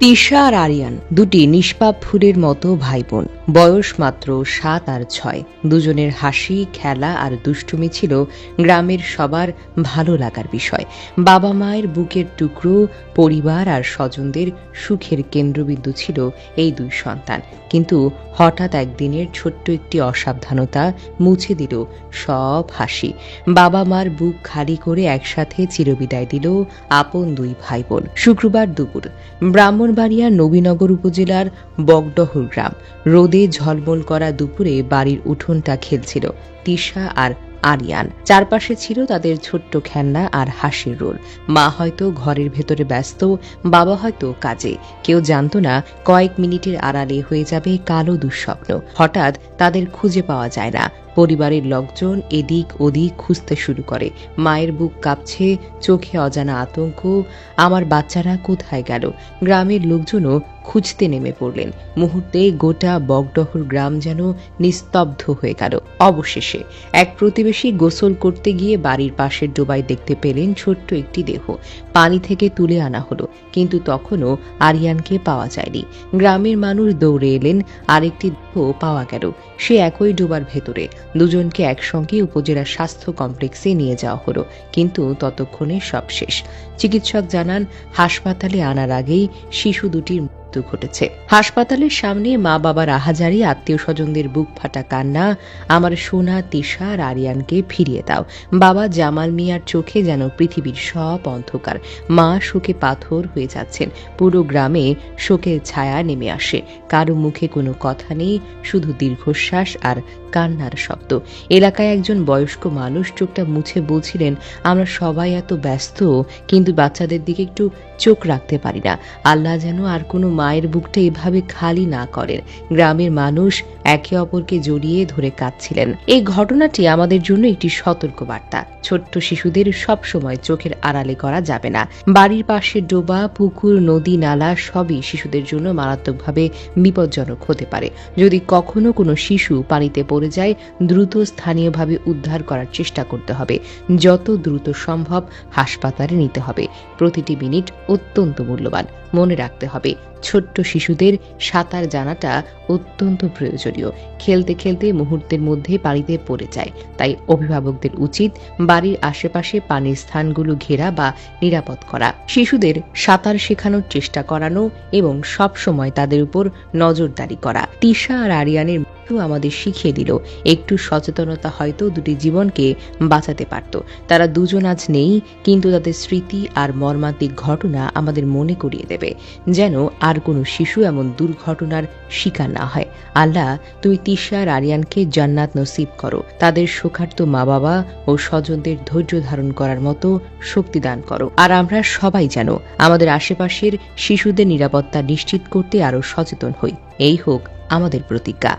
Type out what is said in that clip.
তিশা আর আরিয়ান দুটি নিষ্পাপ ফুলের মতো ভাই বোন বয়স মাত্র সাত আর ছয়। দুজনের হাসি, খেলা আর দুষ্টুমি ছিল গ্রামের সবার ভালো লাগার বিষয়। বাবা মায়ের বুকের টুকরো, পরিবার আর স্বজনদের সুখের কেন্দ্রবিন্দু ছিল এই দুই সন্তান। কিন্তু হঠাৎ একদিনের ছোট্ট একটি অসাবধানতা মুছে দিল সব হাসি। বাবা মার বুক খালি করে একসাথে চিরবিদায় দিল আপন দুই ভাই বোন শুক্রবার দুপুর, ব্রাহ্মণবাড়িয়া নবীনগর উপজেলার বগডহর গ্রাম। রোদে ঝলমল করা দুপুরে বাড়ির উঠোনটা খেলছিল তিশা আর আরিয়ান। চারপাশে ছিল তাদের ছোট্ট খেলনা আর হাসির রোল। মা হয়তো ঘরের ভেতরে ব্যস্ত, বাবা হয়তো কাজে। কেউ জানত না কয়েক মিনিটের আড়ালে হয়ে যাবে কালো দুঃস্বপ্ন। হঠাৎ তাদের খুঁজে পাওয়া যায় না। পরিবারের লোকজন এদিক ওদিক খুঁজতে শুরু করে। মায়ের বুক কাঁপছে, চোখে অজানা আতঙ্ক, আমার বাচ্চারা কোথায় গেল? গ্রামের লোকজনও খুঁজতে নেমে পড়লেন। মুহূর্তে গোটা বগডহর গ্রাম যেন নিস্তব্ধ হয়ে গেল। অবশেষে এক প্রতিবেশী গোসল করতে গিয়ে বাড়ির পাশের ডোবায় দেখতে পেলেন ছোট্ট একটি দেহ। পানি থেকে তুলে আনা হলো, কিন্তু তখনও আরিয়ানকে পাওয়া যায়নি। গ্রামের মানুষ দৌড়ে এলেন, আরেকটি দেহ পাওয়া গেল। সে একই ডোবার ভেতরে। দুজনকে একসঙ্গে উপজেলা স্বাস্থ্য কমপ্লেক্সে নিয়ে যাওয়া হলো, কিন্তু ততক্ষণে সব শেষ। চিকিৎসক জানান, হাসপাতালে আনার আগেই শিশু দুটির মৃত্যু ঘটেছে। হাসপাতালের সামনে মা বাবার আহাজারি, আত্মীয় স্বজনদের বুক ফাটা কান্না, আমার সোনা, তিশা আর আরিয়ানকে ফিরিয়ে দাও। বাবা জামাল মিয়ার চোখে যেন পৃথিবীর সব অন্ধকার। মা শোকে পাথর হয়ে যাচ্ছেন। পুরো গ্রামে শোকের ছায়া নেমে আসে। কারও মুখে কোনো কথা নেই, শুধু দীর্ঘশ্বাস আর কান্নার শব্দ। এলাকায় একজন বয়স্ক মানুষ চোখটা মুছে বলছিলেন, আমরা সবাই এত ব্যস্ত, কিন্তু বাচ্চাদের দিকে একটু চোখ রাখতে পারি না। আল্লাহ যেন আর কোনো মায়ের বুকটা এভাবে খালি না করেন। গ্রামের মানুষ একে অপরকে জড়িয়ে ধরে কাঁদছিলেন। এই ঘটনাটি আমাদের জন্য একটি সতর্ক বার্তা ছোট্ট শিশুদের সব সময় চোখের আড়ালে করা যাবে না। বাড়ির পাশে ডোবা, পুকুর, নদী, নালা সবই শিশুদের জন্য মারাত্মকভাবে বিপজ্জনক হতে পারে। যদি কখনো কোনো শিশু পানিতে পড়ে যায়, দ্রুত স্থানীয়ভাবে উদ্ধার করার চেষ্টা করতে হবে। যত দ্রুত সম্ভব হাসপাতালে নিতে হবে। প্রতিটি মিনিট অত্যন্ত মূল্যবান। মনে রাখতে হবে ছোট্ট শিশুদের সাঁতার জানাটা অত্যন্ত প্রয়োজনীয়। খেলতে খেলতে মুহূর্তের মধ্যে পানিতে পড়ে যায়। তাই অভিভাবকদের উচিত বাড়ির আশেপাশে পানির স্থানগুলো ঘেরা বা নিরাপদ করা। শিশুদের সাঁতার শেখানোর চেষ্টা করানো এবং সব সময় তাদের উপর নজরদারি করা। তিশা আর আরিয়ানের মৃত্যু আমাদের শিখিয়ে দিল, একটু সচেতনতা হয়তো দুটি জীবনকে বাঁচাতে পারত। তারা দুজন আজ নেই, কিন্তু তাদের স্মৃতি আর মর্মান্তিক ঘটনা আমাদের মনে করিয়ে দেবে, যেন আর কোনো শিশু এমন দুর্ঘটনার শিকার না হয়। আল্লাহ, তুমি তিশা আর আরিয়ানকে জান্নাত নসিব করো। তাদের শোকার্ত মা বাবা ও স্বজনদের ধৈর্য ধারণ করার মতো শক্তি দান করো। আর আমরা সবাই যেন আমাদের আশেপাশের শিশুদের নিরাপত্তা নিশ্চিত করতে আরও সচেতন হই। এই হোক আমাদের প্রতিজ্ঞা।